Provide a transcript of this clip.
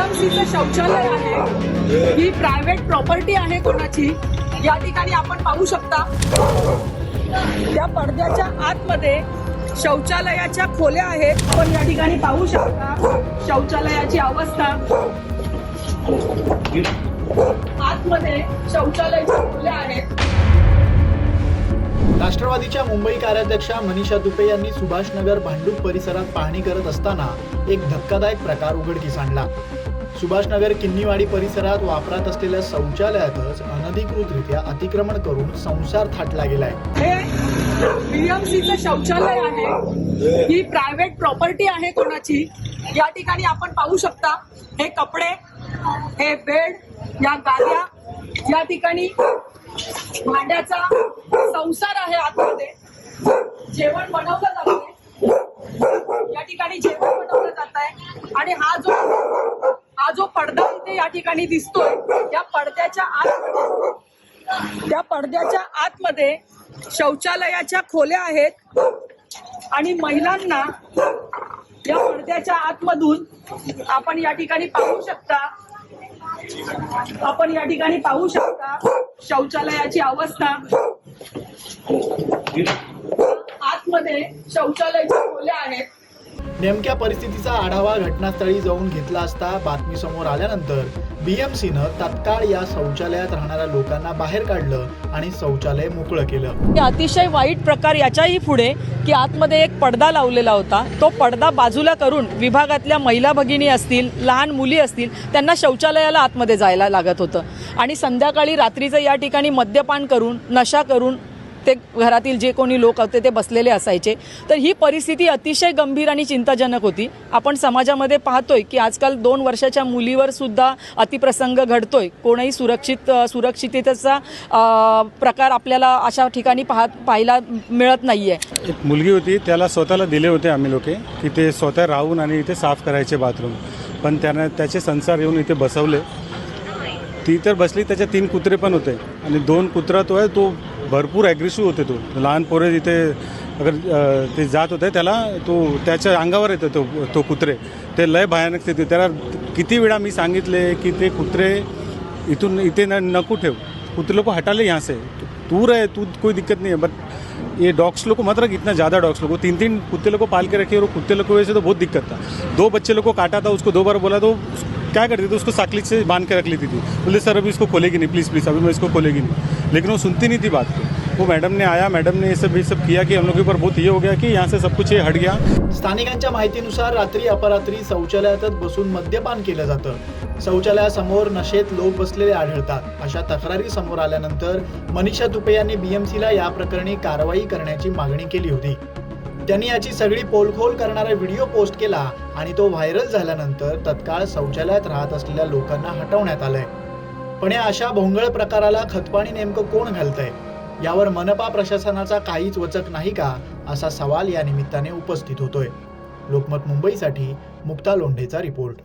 बीएमसीचं शौचालय आहे. ही private property आहे कोणाची? या ठिकाणी आपण पाहू शकता त्या पडद्याच्या आतमध्ये शौचालयाच्या खोल्या आहेत. आपण या ठिकाणी पाहू शकता शौचालयाची अवस्था. आतमध्ये शौचालयाच्या खोल्या आहेत. राष्ट्रवादीच्या मुंबई कार्याध्यक्षा मनीषा दुपे यांनी सुभाषनगर भांडूप परिसरात पाहणी करत असताना एक धक्कादायक प्रकार उघडकीस आणला. सुभाषनगर किन्नीवाडी परिसरात वापरात असलेल्या शौचालयातच अनधिकृतरित्या अतिक्रमण करून संसार थाटला गेलाय. हे शौचालय आहे. ही प्रायव्हेट प्रॉपर्टी आहे कोणाची? या ठिकाणी आपण पाहू शकता हे कपडे हे बेड या गाद्या या ठिकाणी भांड्याचा संसार आहे आतमध्ये. जेवण बनवलं जातंय. या ठिकाणी जेवण बनवलं जात आहे आणि हा जो जो पडदा इथे या ठिकाणी दिसतोय या पडद्याच्या आत त्या पडद्याच्या आतमध्ये शौचालयाच्या खोल्या आहेत आणि महिलांना या पडद्याच्या आतमधून आपण या ठिकाणी पाहू शकता आपण या ठिकाणी पाहू शकता शौचालयाची अवस्था. आतमध्ये शौचालयाच्या खोल्या आहेत. नेमक्या परिस्थितीचा आढावा घटनास्थळी जाऊन घेतला असता बातमी समोर आल्यानंतर बीएमसीनं तत्काळ या शौचालयात राहणाऱ्या लोकांना बाहेर काढलं आणि शौचालय मोकळं केलं. अतिशय वाईट प्रकार याच्याही पुढे की आतमध्ये एक पडदा लावलेला होता. तो पडदा बाजूला करून विभागातल्या महिला भगिनी असतील लहान मुली असतील त्यांना शौचालयाला आतमध्ये जायला लागत होतं. आणि संध्याकाळी रात्रीचं या ठिकाणी मद्यपान करून नशा करून प्रत्येक घरातील जे कोणी लोक होते ते बसलेले असायचे. तर ही परिस्थिती अतिशय गंभीर आणि चिंताजनक होती. आपण समाजामध्ये पाहतोय की आजकाल दोन वर्षाच्या मुलीवर सुद्धा अतिप्रसंग घडतोय. कोणीही सुरक्षित सुरक्षिततेचा प्रकार आपल्याला अशा ठिकाणी पाहत पाहायला मिळत नाहीये. एक मुलगी होती त्याला स्वतःला दिले होते आम्ही लोके की ते स्वतः राहून आणि इथे साफ करायचे बाथरूम. पण त्यांना त्याचे संसार येऊन इथे बसवले. ती तर बसली त्याच्या तीन कुत्रे पण होते. आणि दोन कुत्रा तो आहे तो भरपूर ॲग्रेसिव्ह होते तो. लहान पोरे तिथे अगर ते जात होते त्याला तो त्याच्या अंगावर येतो तो तो कुत्रे. ते लय भयानक स्थिती. त्याला किती वेळा मी सांगितले की ते कुत्रे इथून इथे न नको ठेव. कुत्रे लोक हटाले यहाँ से. तू है तू कोई दिक्कत नहीं है बट ये डॉग्स लोग को मत रख इतना ज़्यादा डॉग्स लोग को तीन तीन कुत्ते लोग को पाल के रखे और कुत्ते लोग को वैसे तो बहुत दिक्कत था. दो बच्चे लोग को काटा था उसको दो बार बोला तो क्या करती थी? उसको साकली से बांध के रख लेती थी. बोले सर अभी इसको खोलेगी नहीं. प्लीज़ प्लीज़ अभी मैं इसको खोलेगी नहीं. लेकिन वो सुनती नहीं थी बात को। वो मैडम ने आया मैडम ने ये सब ये सब किया कि हम लोग के ऊपर बहुत ये हो गया कि यहाँ से सब कुछ ये हट गया। स्थानिकांच्या माहितीनुसार रात्री अपरात्री शौचालयातच बसून मद्यपान केलं जातं. शौचालयासमोर नशेत लोक बसलेले आढळतात. अशा तक्रारी समोर आल्यानंतर मनीषा तुपे यांनी बीएमसीला या प्रकरणी कारवाई करण्याची मागणी केली होती. त्यांनी याची सगळी पोलखोल करणारा व्हिडिओ पोस्ट केला आणि तो व्हायरल झाल्यानंतर तत्काळ शौचालयात राहत असलेल्या लोकांना हटवण्यात आलंय. पण या अशा भोंगळ प्रकाराला खतपाणी नेमकं कोण घालतंय? यावर मनपा प्रशासनाचा काहीच वचक नाही का असा सवाल या निमित्ताने उपस्थित होतोय. लोकमत मुंबईसाठी मुक्ता लोंढेचा रिपोर्ट.